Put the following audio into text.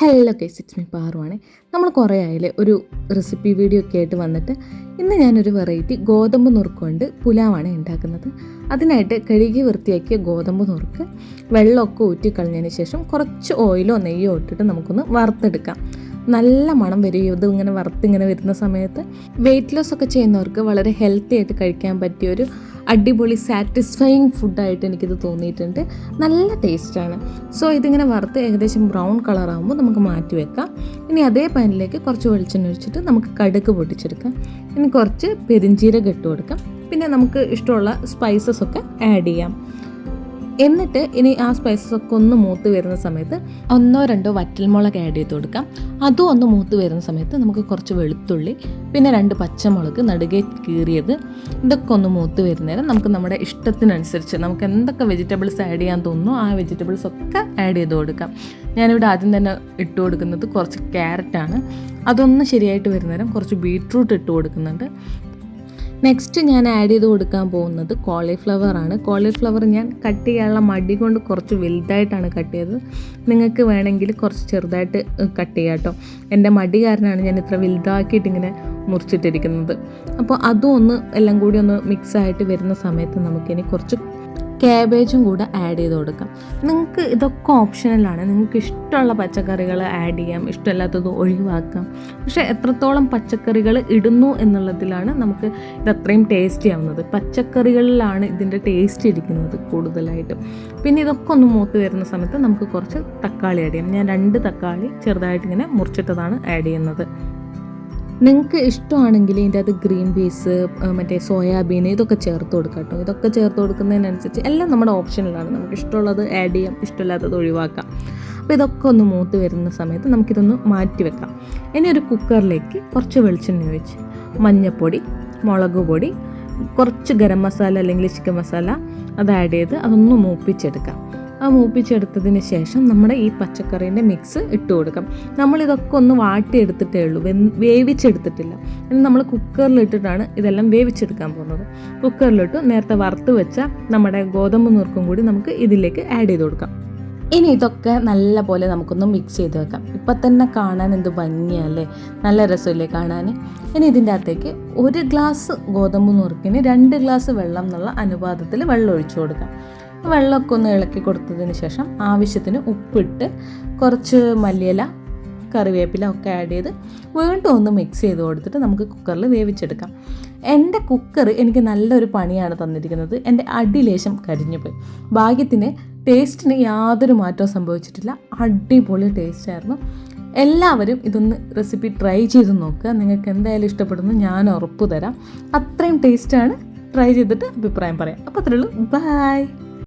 Hello guys it's me പാറുവാണ് നമ്മൾ കുറേ ആയില്ലേ ഒരു റെസിപ്പി വീഡിയോ ഒക്കെ ആയിട്ട് വന്നിട്ട് ഇന്ന് ഞാനൊരു വെറൈറ്റി ഗോതമ്പ് നുറുക്കൊണ്ട് പുലാവാണ് ഉണ്ടാക്കുന്നത് അതിനായിട്ട് കഴുകി വൃത്തിയാക്കിയ ഗോതമ്പ് നുറുക്ക് വെള്ളമൊക്കെ ഊറ്റി കളഞ്ഞതിന് ശേഷം കുറച്ച് ഓയിലോ നെയ്യോ ഇട്ടിട്ട് നമുക്കൊന്ന് വറുത്തെടുക്കാം. നല്ല മണം വരും. ഇത് ഇങ്ങനെ വറുത്ത് ഇങ്ങനെ വരുന്ന സമയത്ത് വെയിറ്റ് ലോസ് ഒക്കെ ചെയ്യുന്നവർക്ക് വളരെ ഹെൽത്തി ആയിട്ട് കഴിക്കാൻ പറ്റിയ ഒരു അടിപൊളി സാറ്റിസ്ഫൈങ് ഫുഡായിട്ട് എനിക്കിത് തോന്നിയിട്ടുണ്ട്. നല്ല ടേസ്റ്റാണ് സോ ഇതിങ്ങനെ വറുത്ത് ഏകദേശം ബ്രൗൺ കളറാകുമ്പോൾ നമുക്ക് മാറ്റി വെക്കാം. ഇനി അതേ പാനിലേക്ക് കുറച്ച് വെളിച്ചെണ്ണ ഒഴിച്ചിട്ട് നമുക്ക് കടുക് പൊട്ടിച്ചെടുക്കാം. ഇനി കുറച്ച് പെരിഞ്ചീരകം ഇട്ട് കൊടുക്കാം. പിന്നെ നമുക്ക് ഇഷ്ടമുള്ള സ്പൈസസ് ഒക്കെ ആഡ് ചെയ്യാം. എന്നിട്ട് ഇനി ആ സ്പൈസസ് ഒക്കെ ഒന്ന് മൂത്ത് വരുന്ന സമയത്ത് ഒന്നോ രണ്ടോ വറ്റൽമുളക് ആഡ് ചെയ്ത് കൊടുക്കാം. അതും ഒന്ന് മൂത്ത് വരുന്ന സമയത്ത് നമുക്ക് കുറച്ച് വെളുത്തുള്ളി പിന്നെ രണ്ട് പച്ചമുളക് നടുകെ കീറിയത് ഇതൊക്കെ ഒന്ന് മൂത്ത് വരുന്നേരം നമുക്ക് നമ്മുടെ ഇഷ്ടത്തിനനുസരിച്ച് നമുക്ക് എന്തൊക്കെ വെജിറ്റബിൾസ് ആഡ് ചെയ്യാൻ തോന്നുന്നു ആ വെജിറ്റബിൾസ് ഒക്കെ ആഡ് ചെയ്ത് കൊടുക്കാം. ഞാനിവിടെ ആദ്യം തന്നെ ഇട്ട് കൊടുക്കുന്നത് കുറച്ച് ക്യാരറ്റാണ് അതൊന്ന് ശരിയായിട്ട് വരുന്നേരം കുറച്ച് ബീട്രൂട്ട് ഇട്ട് കൊടുക്കുന്നുണ്ട്. നെക്സ്റ്റ് ഞാൻ ആഡ് ചെയ്ത് കൊടുക്കാൻ പോകുന്നത് കോളിഫ്ലവർ ആണ്. കോളിഫ്ലവർ ഞാൻ കട്ട് ചെയ്യാനുള്ള മടി കൊണ്ട് കുറച്ച് വലുതായിട്ടാണ് കട്ട് ചെയ്തത്. നിങ്ങൾക്ക് വേണമെങ്കിൽ കുറച്ച് ചെറുതായിട്ട് കട്ട് ചെയ്യാം കേട്ടോ എന്റെ മടി കാരനാണ് ഞാൻ ഇത്ര വലുതാക്കിയിട്ട് ഇങ്ങനെ മുറിച്ചിട്ടിരിക്കുന്നത്. അപ്പോൾ അതും ഒന്ന് എല്ലാം കൂടി ഒന്ന് മിക്സ് ആയിട്ട് വരുന്ന സമയത്ത് നമുക്കിനി കുറച്ച് ക്യാബേജും കൂടെ ആഡ് ചെയ്ത് കൊടുക്കാം. നിങ്ങൾക്ക് ഇതൊക്കെ ഓപ്ഷനലാണ് നിങ്ങൾക്ക് ഇഷ്ടമുള്ള പച്ചക്കറികൾ ആഡ് ചെയ്യാം. ഇഷ്ടമില്ലാത്തത് ഒഴിവാക്കാം. പക്ഷേ എത്രത്തോളം പച്ചക്കറികൾ ഇടുന്നു എന്നുള്ളതിലാണ് നമുക്ക് ഇത് അത്രയും ടേസ്റ്റി ആവുന്നത് പച്ചക്കറികളിലാണ് ഇതിന്റെ ടേസ്റ്റ് ഇരിക്കുന്നത് കൂടുതലായിട്ടും. പിന്നെ ഇതൊക്കെ ഒന്ന് മൂത്ത് വരുന്ന സമയത്ത് നമുക്ക് കുറച്ച് തക്കാളി ആഡ് ചെയ്യാം. ഞാൻ രണ്ട് തക്കാളി ചെറുതായിട്ട് ഇങ്ങനെ മുറിച്ചിട്ടതാണ് ആഡ് ചെയ്യുന്നത്. നിങ്ങൾക്ക് ഇഷ്ടമാണെങ്കിൽ ഇതിന്റെ അത് ഗ്രീൻ പീസ് മറ്റേ സോയാബീൻ ഇതൊക്കെ ചേർത്ത് കൊടുക്കാം കേട്ടോ. ഇതൊക്കെ ചേർത്ത് കൊടുക്കുന്നതിനനുസരിച്ച് എല്ലാം നമ്മുടെ ഓപ്ഷനിലാണ്. നമുക്ക് ഇഷ്ടമുള്ളത് ആഡ് ചെയ്യാം ഇഷ്ടമില്ലാത്തത് ഒഴിവാക്കാം. അപ്പോൾ ഇതൊക്കെ ഒന്ന് മൂത്ത് വരുന്ന സമയത്ത് നമുക്കിതൊന്ന് മാറ്റി വെക്കാം. ഇനി ഒരു കുക്കറിലേക്ക് കുറച്ച് വെളിച്ചെണ്ണ ഒഴിച്ച് മഞ്ഞൾപ്പൊടി മുളക് പൊടി കുറച്ച് ഗരം മസാല അല്ലെങ്കിൽ ചിക്കൻ മസാല അത് ആഡ് ചെയ്ത് അതൊന്ന് മൂപ്പിച്ചെടുക്കാം. ആ മൂപ്പിച്ചെടുത്തതിന് ശേഷം നമ്മുടെ ഈ പച്ചക്കറീന്റെ മിക്സ് ഇട്ട് കൊടുക്കാം. നമ്മളിതൊക്കെ ഒന്ന് വാട്ടിയെടുത്തിട്ടേ ഉള്ളൂ. വെ വേവിച്ചെടുത്തിട്ടില്ല. ഇനി നമ്മൾ കുക്കറിലിട്ടിട്ടാണ് ഇതെല്ലാം വേവിച്ചെടുക്കാൻ പോകുന്നത്. കുക്കറിലിട്ട് നേരത്തെ വറുത്ത് വെച്ച നമ്മുടെ ഗോതമ്പ് നുറുക്കും കൂടി നമുക്ക് ഇതിലേക്ക് ആഡ് ചെയ്ത് കൊടുക്കാം. ഇനി ഇതൊക്കെ നല്ല പോലെ നമുക്കൊന്ന് മിക്സ് ചെയ്ത് വെക്കാം. ഇപ്പം തന്നെ കാണാൻ എന്ത് ഭംഗിയല്ലേ? നല്ല രസമില്ലേ കാണാൻ? ഇനി ഇതിന്റെ അകത്തേക്ക് ഒരു ഗ്ലാസ് ഗോതമ്പ് നുറുക്കിന് രണ്ട് ഗ്ലാസ് വെള്ളം എന്നുള്ള അനുപാതത്തിൽ വെള്ളം ഒഴിച്ചു കൊടുക്കാം. വെള്ളമൊക്കെ ഒന്ന് ഇളക്കി കൊടുത്തതിന് ശേഷം ആവശ്യത്തിന് ഉപ്പിട്ട് കുറച്ച് മല്ലിയില കറിവേപ്പില ഒക്കെ ആഡ് ചെയ്ത് വീണ്ടും ഒന്ന് മിക്സ് ചെയ്ത് കൊടുത്തിട്ട് നമുക്ക് കുക്കറിൽ വേവിച്ചെടുക്കാം. എന്റെ കുക്കർ എനിക്ക് നല്ലൊരു പണിയാണ് തന്നിരിക്കുന്നത്. എന്റെ അടിലേശം കരിഞ്ഞുപോയി. ഭാഗ്യത്തിന് ടേസ്റ്റിന് യാതൊരു മാറ്റവും സംഭവിച്ചിട്ടില്ല. അടിപൊളി ടേസ്റ്റായിരുന്നു എല്ലാവരും ഇതൊന്ന് റെസിപ്പി ട്രൈ ചെയ്ത് നോക്കുക. നിങ്ങൾക്ക് എന്തായാലും ഇഷ്ടപ്പെടുന്നു ഞാൻ ഉറപ്പ് തരാം. അത്രയും ടേസ്റ്റാണ് ട്രൈ ചെയ്തിട്ട് അഭിപ്രായം പറയാം. അപ്പോൾ അത്രയുള്ളൂ ബൈ